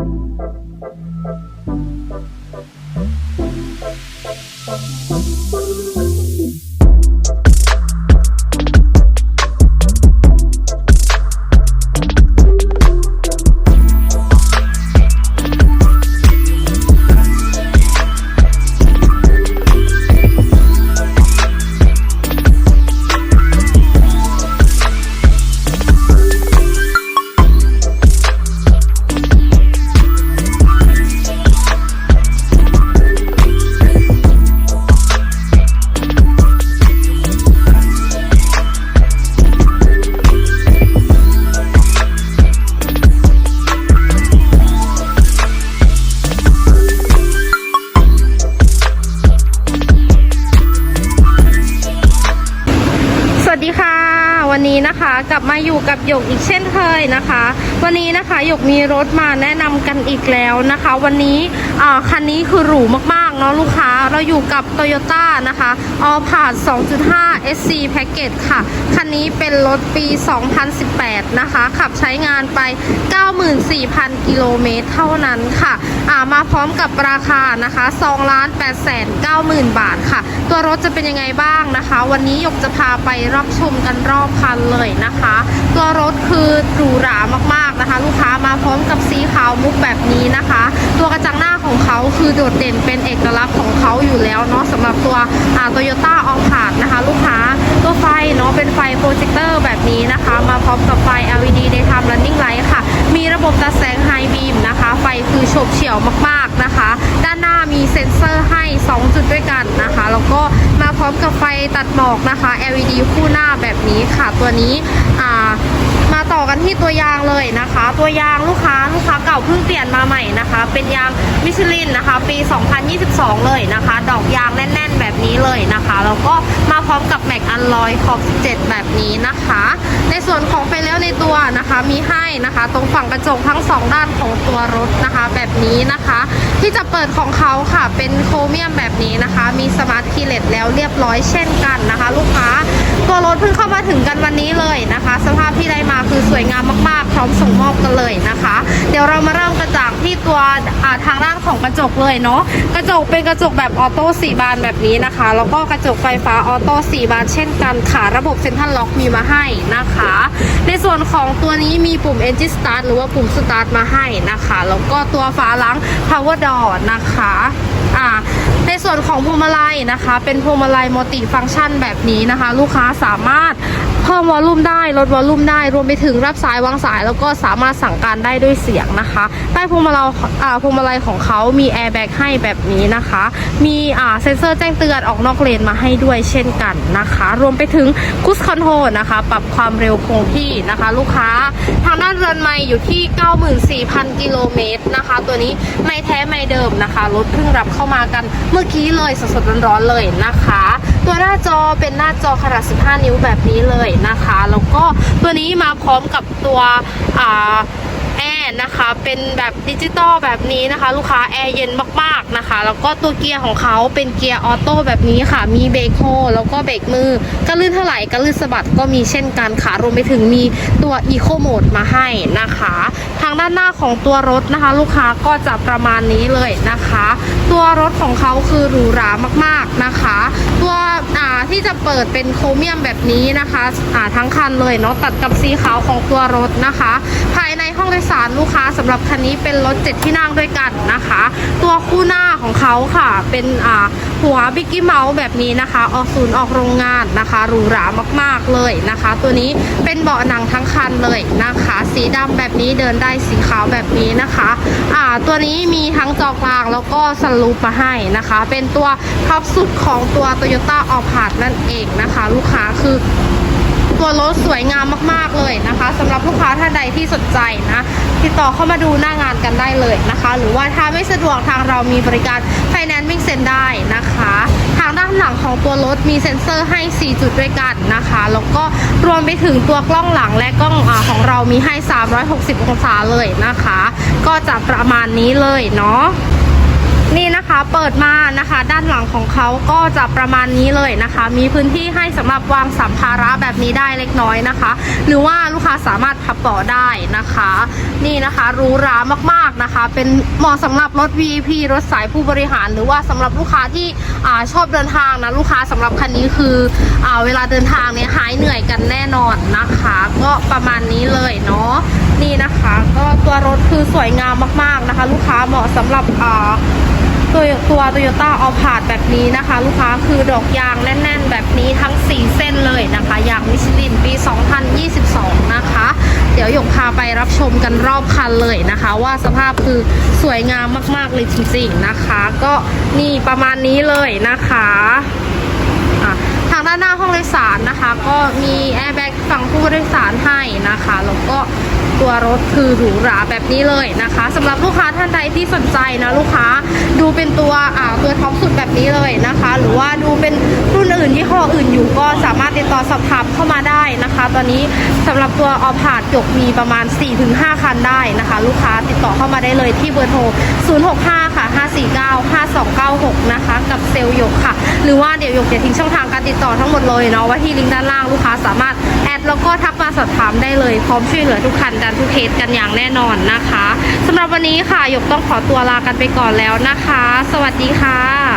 ส está มาอยู่กับหยกอีกเช่นเคยนะคะ วันนี้นะคะหยกมีรถมาแนะนำกันอีกแล้วนะคะ วันนี้คันนี้คือหรูมากๆเนาะลูกค้าเราอยู่กับ Toyota นะคะ All p a s 2.5 SC Package ค่ะ คันนี้เป็นรถปี 2018 นะคะ ขับใช้งานไป 94,000 กิโลเมตรเท่านั้นค่ะามาพร้อมกับราคานะคะ2ล้าน8แสน90,000 บาทค่ะ ตัวรถจะเป็นยังไงบ้างนะคะ วันนี้หยกจะพาไปรับชมกันรอบคันเลยนะคะตัวรถคือหรูหรามากๆนะคะ ลูกค้ามาพร้อมกับสีขาวมุกแบบนี้นะคะ ตัวกระจังหน้าของเขาคือโดดเด่นเป็นเอกลักษณ์ของเขาอยู่แล้วเนาะสำหรับตัวโตโยต้าอองผาดนะคะ ลูกค้าตัวไฟเนาะเป็นไฟโปรเจคเตอร์แบบนี้นะคะ มาพร้อมกับไฟ LED Daytime Running Light ค่ะ มีระบบตัดแสงไฮบีมนะคะ ไฟคือโฉบเฉี่ยวมากๆนะคะ ด้านหน้ามีเซ็นเซอร์ให้ 2 จุดด้วยกันนะคะ แล้วก็มาพร้อมกับไฟตัดหมอกนะคะ LED คู่หน้าแบบนี้ค่ะ ตัวนี้มาต่อกันที่ตัวยางเลยนะคะ ตัวยางลูกค้าลูกค้าเก่าเพิ่งเปลี่ยนมาใหม่นะคะ เป็นยางมิชลินนะคะ ปี 2022 เลยนะคะ ดอกยางแน่น ๆ แบบนี้เลยนะคะ แล้วก็มาพร้อมกับแม็กอันลอยขอบ 17 แบบนี้นะคะ ในส่วน นะคะมีให้นะคะ ตรงฝั่งกระจกทั้งสองด้านของตัวรถนะคะ แบบนี้นะคะ ที่จะเปิดของเขาค่ะเป็นโครเมียมแบบนี้นะคะ มีสมาร์ทคีเลสแล้วเรียบร้อยเช่นกันนะคะ ลูกค้า เพิ่งเข้ามาถึงกันวันนี้เลยนะคะ สภาพที่ได้มาคือสวยงามมากๆ พร้อมส่งมอบกันเลยนะคะ เดี๋ยวเรามาเริ่มกันจากที่ตัวอ่าทางด้านของกระจกเลยเนาะกระจกเป็นกระจกแบบออโต้สีบานแบบนี้นะคะ แล้วก็กระจกไฟฟ้าออโต้สีบานเช่นกันค่ะระบบเซ็นทรัลล็อกมีมาให้นะคะ ในส่วนของตัวนี้มีปุ่ม Engine Start หรือว่าปุ่ม Start มาให้นะคะ แล้วก็ตัวฝาหลัง Power Door นะคะอ่า ในส่วนของพวงมาลัยนะคะ เป็นพวงมาลัยมัลติฟังก์ชันแบบนี้นะคะ ลูกค้าสามารถ เพิ่มวอลลุ่มได้ลดวอลลุ่มได้ รวมไปถึงรับสายวางสาย แล้วก็สามารถสั่งการได้ด้วยเสียงนะคะ ใต้พวงมาลัยพวงมาลัยของเขามีแอร์แบ็กให้แบบนี้นะคะ มีเซ็นเซอร์แจ้งเตือนออกนอกเลนมาให้ด้วยเช่นกันนะคะ รวมไปถึงคุชคอนโทรนะคะ ปรับความเร็วคงที่นะคะ ลูกค้าทางด้านเรือนไม้อยู่ที่ 94,000 กิโลเมตรนะคะ ตัวนี้ไม่แท้ไม่เดิมนะคะรถเพิ่งรับเข้ามากันเมื่อกี้เลยสดๆร้อนๆเลยนะคะ ตัวหน้าจอเป็นหน้าจอขนาด 15 นิ้วแบบนี้เลยนะคะ แล้วก็ตัวนี้มาพร้อมกับตัวอ่า แอร์นะคะ เป็นแบบดิจิตอลแบบนี้นะคะ ลูกค้าแอร์เย็นมากๆนะคะ แล้วก็ตัวเกียร์ของเขาเป็นเกียร์ออโต้แบบนี้ค่ะ มีเบรกโฮแล้วก็เบรกมือกระลื่นเท่าไหร่กระลื่นสะบัดก็มีเช่นกันค่ะ รวมไปถึงมีตัวอีโคโหมดมาให้นะคะ ทางด้านหน้าของตัวรถนะคะ ลูกค้าก็จะประมาณนี้เลยนะคะ ตัวรถของเขาคือหรูหรามากๆนะคะ ตัวอ่าที่จะเปิดเป็นโครเมียมแบบนี้นะคะอ่าทั้งคันเลยเนาะตัดกับสีขาวของตัวรถนะคะ ค้าสำหรับคันนี้เป็นรถเจ็ดที่นั่งด้วยกันนะคะ ตัวคู่หน้าของเขาค่ะ เป็นอ่าหัวบิกกี้เมาส์แบบนี้นะคะ ออกศูนย์ออกโรงงานนะคะหรูหรามากๆเลยนะคะ ตัวนี้เป็นเบาะหนังทั้งคันเลยนะคะ สีดำแบบนี้เดินได้สีขาวแบบนี้นะคะอ่าตัวนี้มีทั้งจอกลางแล้วก็สลูปมาให้นะคะ เป็นตัวท็อปสุดของตัว Toyota a l p a r d นั่นเองนะคะ ลูกค้าคือ ตัวรถสวยงามมากๆเลยนะคะสำหรับลูกค้าท่านใดที่สนใจนะติดต่อเข้ามาดูหน้างานกันได้เลยนะคะ หรือว่าถ้าไม่สะดวกทางเรามีบริการไฟแนนซ์วิ่งเซ็นได้นะคะ ทางด้านหลังของตัวรถมีเซ็นเซอร์ให้ 4 จุดด้วยกันนะคะแล้วก็รวมไปถึงตัวกล้องหลังและกล้องอของเรามีให้ 360 องศาเลยนะคะ ก็จะประมาณนี้เลยเนาะ นี่นะคะเปิดมานะคะ ด้านหลังของเขาก็จะประมาณนี้เลยนะคะ มีพื้นที่ให้สำหรับวางสัมภาระแบบนี้ได้เล็กน้อยนะคะ หรือว่าลูกค้าสามารถพับเบาะได้นะคะ นี่นะคะรูหรามากๆนะคะ เป็นเหมาะสำหรับรถ VIP รถสายผู้บริหาร หรือว่าสำหรับลูกค้าที่อ่าชอบเดินทางนะลูกค้าสำหรับคันนี้คืออาเวลาเดินทางเนี่ยหายเหนื่อยกันแน่นอนนะคะ ก็ประมาณนี้เลยเนาะ นี่นะคะ ก็ตัวรถคือสวยงามมากๆนะคะ ลูกค้าเหมาะสำหรับอ่าตัวตัวโตโยต้าเอาผาดแบบนี้นะคะ ลูกค้าคือดอกยางแน่น ๆ แบบนี้ทั้ง 4 เส้นเลยนะคะยางมิชลินปี 2022 นะคะ เดี๋ยวหยกพาไปรับชมกันรอบคันเลยนะคะ ว่าสภาพคือสวยงามมากๆเลยจริงๆนะคะ ก็นี่ประมาณนี้เลยนะคะางด้านหน้าห้องโดยสารนะคะ ก็มีแอร์แบ็กฝั่งผู้โดยสารให้นะคะแล้วก็ตัวรถคือหรูหราแบบนี้เลยนะคะสำหรับลูกค้าท่านใดที่สนใจนะลูกค้าดูเป็นตัวอ่าตัวท็อปสุดแบบนี้เลยนะคะ หรือว่าดูเป็นรุ่นอื่นที่ห้ออื่นอยู่ก็สามารถติดต่อสอบถามเข้ามาได้นะคะ ตอนนี้สำหรับตัวออพาดหยกมีประมาณ 4-5 คันได้นะคะ ลูกค้าติดต่อเข้ามาได้เลยที่เบอร์โทร 065 ค่ะ 549 5296 นะคะ กับเซลล์หยกค่ะ หรือว่าเดี๋ยวหยกจะทิ้งช่องทางการติดต่อทั้งหมดเลยเนาะไว้ที่ลิงก์ด้านล่างลูกค้าสามารถแอดแล้วก็ทักมาสอบถามได้เลยพร้อมช่วยเหลือทุกคันกันทุกเคสกันอย่างแน่นอนนะคะสำหรับวันนี้ค่ะหยกต้องขอตัวลากันไปก่อนแล้วนะคะ สวัสดีค่ะ